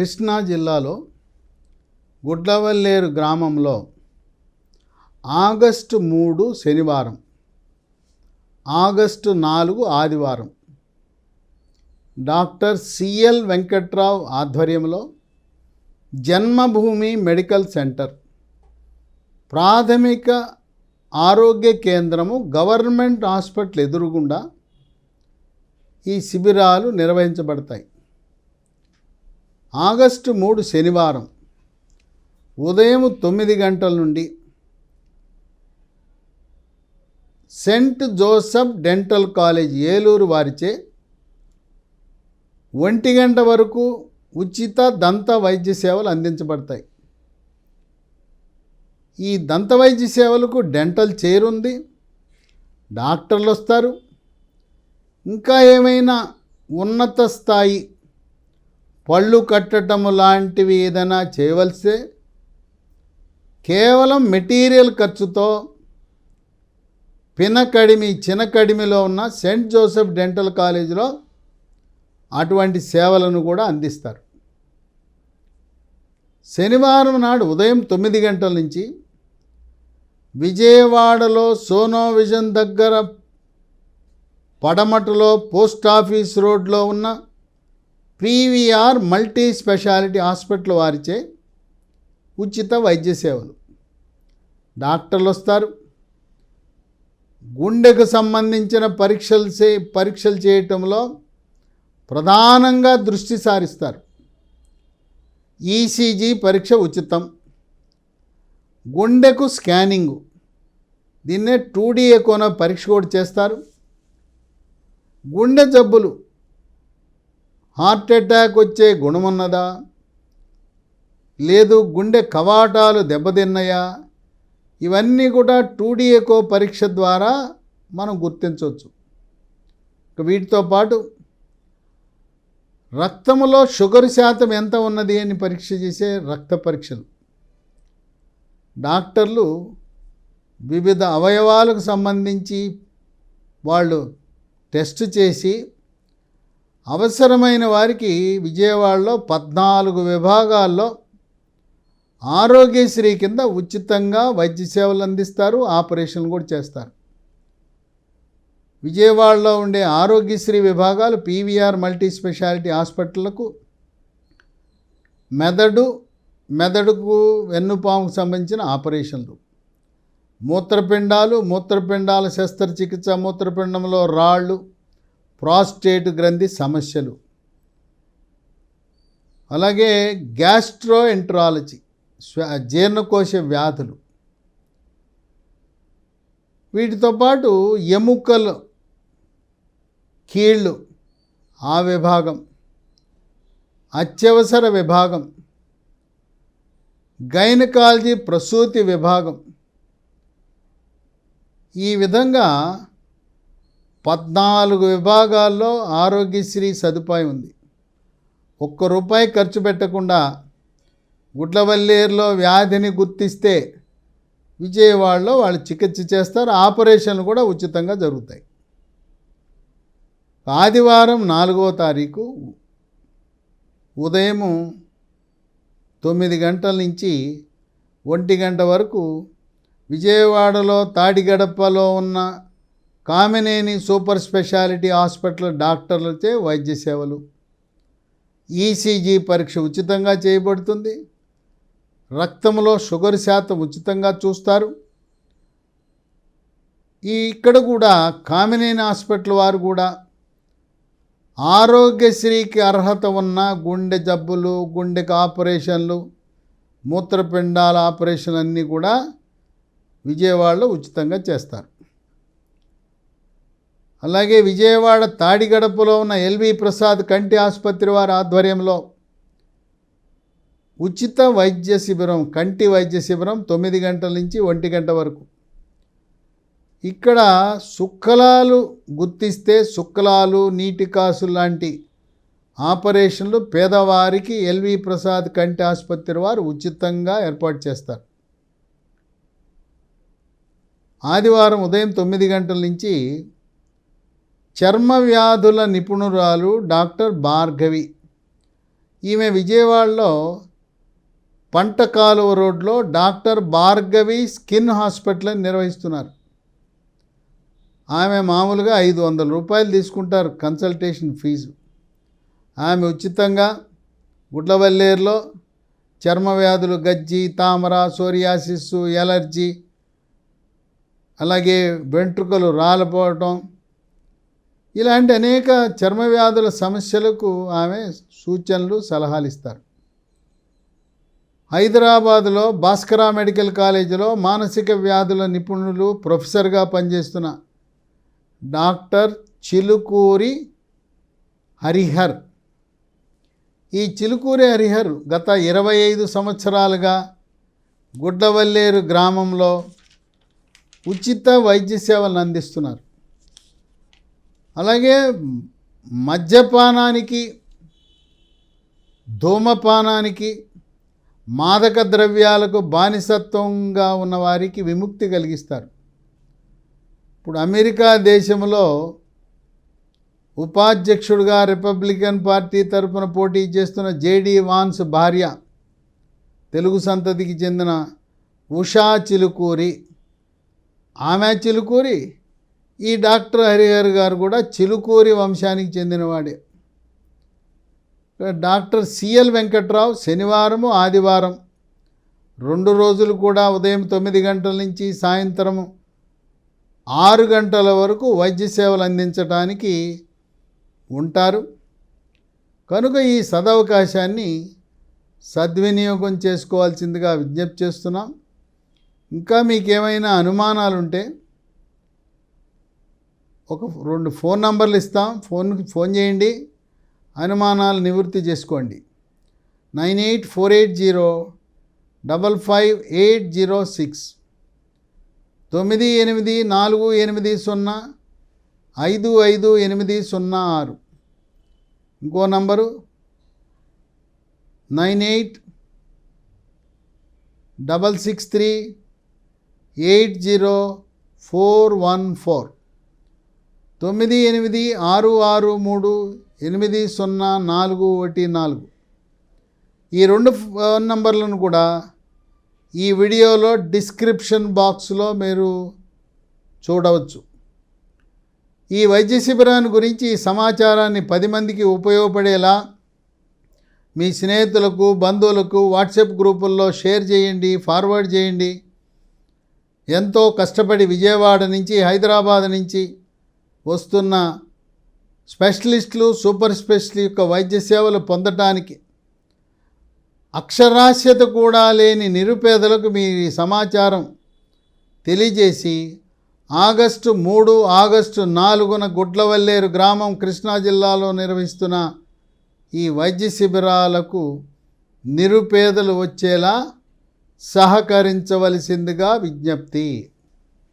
కృష్ణా జిల్లాలో గుడ్లవల్లేరు గ్రామంలో ఆగస్టు మూడు శనివారం ఆగస్టు నాలుగు ఆదివారం డాక్టర్ సిఎల్ వెంకట్రావు ఆధ్వర్యంలో జన్మభూమి మెడికల్ సెంటర్ ప్రాథమిక ఆరోగ్య కేంద్రము గవర్నమెంట్ హాస్పిటల్ ఎదురుగుండా ఈ శిబిరాలు నిర్వహించబడతాయి. ఆగస్టు మూడు శనివారం ఉదయం తొమ్మిది గంటల నుండి St Joseph dental college Eluru వారిచే ఒంటి గంట వరకు ఉచిత దంత వైద్య సేవలు అందించబడతాయి. ఈ దంత వైద్య సేవలకు డెంటల్ చైర్ ఉంది డాక్టర్లు వస్తారు. ఇంకా ఏమైనా ఉన్నత స్థాయి పళ్ళు కట్టడం లాంటివి ఏదైనా చేయవలసే? కేవలం మెటీరియల్ ఖర్చుతో పినకడిమి చినకడిమిలో ఉన్న సెయింట్ జోసెఫ్ డెంటల్ కాలేజీలో అటువంటి సేవలను కూడా అందిస్తారు. శనివారం నాడు ఉదయం తొమ్మిది గంటల నుంచి విజయవాడలో సోనో విజన్ దగ్గర పడమటలో పోస్ట్ ఆఫీస్ రోడ్లో ఉన్న పీవీఆర్ మల్టీ స్పెషాలిటీ హాస్పిటల్ వారిచే ఉచిత వైద్య సేవలు. డాక్టర్లు వస్తారు. గుండెకు సంబంధించిన పరీక్షలు చే పరీక్షలు చేయటంలో ప్రధానంగా దృష్టి సారిస్తారు. ఈసీజీ పరీక్ష ఉచితం. గుండెకు స్కానింగు. దీన్నే టూ డీ ఎకోన పరీక్ష కూడా చేస్తారు. గుండె జబ్బులు హార్ట్ అటాక్ వచ్చే గుణమున్నదా? లేదు గుండె కవాటాలు దెబ్బతిన్నాయా? ఇవన్నీ కూడా టూ పరీక్ష ద్వారా మనం గుర్తించవచ్చు. వీటితో పాటు రక్తములో షుగర్ శాతం ఎంత ఉన్నది అని పరీక్ష చేసే రక్త పరీక్షలు. డాక్టర్లు వివిధ అవయవాలకు సంబంధించి వాళ్ళు టెస్ట్ చేసి అవసరమైన వారికి విజయవాడలో పద్నాలుగు విభాగాల్లో ఆరోగ్యశ్రీ కింద ఉచితంగా వైద్య సేవలు అందిస్తారు ఆపరేషన్లు కూడా చేస్తారు. విజయవాడలో ఉండే ఆరోగ్యశ్రీ విభాగాలు పీవీఆర్ మల్టీ స్పెషాలిటీ హాస్పిటళ్ళకు మెదడు మెదడుకు వెన్నుపాముకు సంబంధించిన ఆపరేషన్లు. మూత్రపిండాలు మూత్రపిండాల శస్త్రచికిత్స మూత్రపిండంలో రాళ్ళు ప్రాస్టేట్ గ్రంథి సమస్యలు. అలాగే గ్యాస్ట్రో ఎంట్రాలజీ జీర్ణకోశ వ్యాధులు. వీటితో పాటు ఎముకలు కీళ్ళు ఆ విభాగం. అత్యవసర విభాగం. గైనకాలజీ ప్రసూతి విభాగం. ఈ విధంగా పద్నాలుగు విభాగాల్లో ఆరోగ్యశ్రీ సదుపాయం ఉంది. ఒక్క రూపాయి ఖర్చు పెట్టకుండా గుడ్లవల్లేరులో వ్యాధిని గుర్తిస్తే విజయవాడలో వాళ్ళు చికిత్స చేస్తారు ఆపరేషన్లు కూడా ఉచితంగా జరుగుతాయి. ఆదివారం నాలుగో తారీఖు ఉదయము తొమ్మిది గంటల నుంచి ఒంటి గంట వరకు విజయవాడలో తాడిగడపలో ఉన్న కామినేని సూపర్ స్పెషాలిటీ హాస్పిటల్ డాక్టర్లచే వైద్య సేవలు. ఈసీజీ పరీక్ష ఉచితంగా చేయబడుతుంది. రక్తంలో షుగర్ శాతం ఉచితంగా చూస్తారు. ఈ ఇక్కడ కూడా కామినేని హాస్పిటల్ వారు కూడా ఆరోగ్యశ్రీకి అర్హత ఉన్న గుండె జబ్బులు గుండెకి ఆపరేషన్లు మూత్రపిండాల ఆపరేషన్ అన్నీ కూడా విజయవాడలో ఉచితంగా చేస్తారు. అలాగే విజయవాడ తాడిగడపలో ఉన్న ఎల్వి ప్రసాద్ కంటి ఆసుపత్రి వారి ఆధ్వర్యంలో ఉచిత వైద్య శిబిరం కంటి వైద్య శిబిరం తొమ్మిది గంటల నుంచి ఒంటి గంట వరకు. ఇక్కడ సుక్కలాలు గుర్తిస్తే సుక్కలాలు నీటి కాసు లాంటి ఆపరేషన్లు పేదవారికి ఎల్వి ప్రసాద్ కంటి ఆసుపత్రి వారు ఉచితంగా ఏర్పాటు చేస్తారు. ఆదివారం ఉదయం తొమ్మిది గంటల నుంచి చర్మ వ్యాధుల నిపుణురాలు డాక్టర్ భార్గవి. ఈమె విజయవాడలో పంట కాలువ రోడ్లో డాక్టర్ భార్గవి స్కిన్ హాస్పిటల్ నిర్వహిస్తున్నారు. ఆమె మామూలుగా ఐదు వందల రూపాయలు తీసుకుంటారు కన్సల్టేషన్ ఫీజు. ఆమె ఉచితంగా గుడ్లవల్లేరులో చర్మ వ్యాధులు గజ్జి తామర సోరియాసిస్ ఎలర్జీ అలాగే వెంట్రుకలు రాలిపోవటం ఇలాంటి అనేక చర్మ వ్యాధుల సమస్యలకు ఆమె సూచనలు సలహాలు ఇస్తారు. హైదరాబాదులో భాస్కర మెడికల్ కాలేజీలో మానసిక వ్యాధుల నిపుణులు ప్రొఫెసర్గా పనిచేస్తున్న డాక్టర్ చిలుకూరి హరిహర్. ఈ చిలుకూరి హరిహర్ గత ఇరవై ఐదు సంవత్సరాలుగా గుడ్డవల్లేరు గ్రామంలో ఉచిత వైద్య సేవలను అందిస్తున్నారు. అలాగే మద్యపానానికి ధూమపానానికి మాదక ద్రవ్యాలకు బానిసత్వంగా ఉన్నవారికి విముక్తి కలిగిస్తారు. ఇప్పుడు అమెరికా దేశంలో ఉపాధ్యక్షుడిగా రిపబ్లికన్ పార్టీ తరపున పోటీ చేస్తున్న జేడి వాన్స్ భార్య తెలుగు సంతతికి చెందిన ఉషా చిలుకూరి. ఆమె చిలుకూరి ఈ డాక్టర్ హరిహర్ గారు కూడా చిలుకూరి వంశానికి చెందినవాడే. డాక్టర్ సిఎల్ వెంకట్రావు శనివారము ఆదివారం రెండు రోజులు కూడా ఉదయం తొమ్మిది గంటల నుంచి సాయంత్రం ఆరు గంటల వరకు వైద్య సేవలు అందించడానికి ఉంటారు. కనుక ఈ సదవకాశాన్ని సద్వినియోగం చేసుకోవాల్సిందిగా విజ్ఞప్తి చేస్తున్నాం. ఇంకా మీకేమైనా అనుమానాలుంటే ఒక రెండు ఫోన్ నంబర్లు ఇస్తాం. ఫోన్కి ఫోన్ చేయండి. అనుమానాలు నివృత్తి చేసుకోండి. Nine eight four eight zero double five eight zero six తొమ్మిది ఎనిమిది నాలుగు ఎనిమిది సున్నా ఐదు ఐదు ఎనిమిది సున్నా ఆరు. ఇంకో number nine eight double six three eight zero four one four. తొమ్మిది ఎనిమిది ఆరు ఆరు మూడు ఎనిమిది సున్నా నాలుగు ఒకటి నాలుగు. ఈ రెండు ఫోన్ నంబర్లను కూడా ఈ వీడియోలో డిస్క్రిప్షన్ బాక్స్లో మీరు చూడవచ్చు. ఈ వైద్య శిబిరాన్ని గురించి ఈ సమాచారాన్ని పది మందికి ఉపయోగపడేలా మీ స్నేహితులకు బంధువులకు వాట్సాప్ గ్రూపుల్లో షేర్ చేయండి ఫార్వర్డ్ చేయండి. ఎంతో కష్టపడి విజయవాడ నుంచి హైదరాబాద్ నుంచి వస్తున్న స్పెషలిస్టులు సూపర్ స్పెషలిస్ట్ యొక్క వైద్య సేవలు పొందటానికి అక్షరాస్యత కూడా లేని నిరుపేదలకు మీ సమాచారం తెలియజేసి ఆగస్టు మూడు ఆగస్టు నాలుగున గుడ్లవల్లేరు గ్రామం కృష్ణా జిల్లాలో నిర్వహిస్తున్న ఈ వైద్య శిబిరాలకు నిరుపేదలు వచ్చేలా సహకరించవలసిందిగా విజ్ఞప్తి.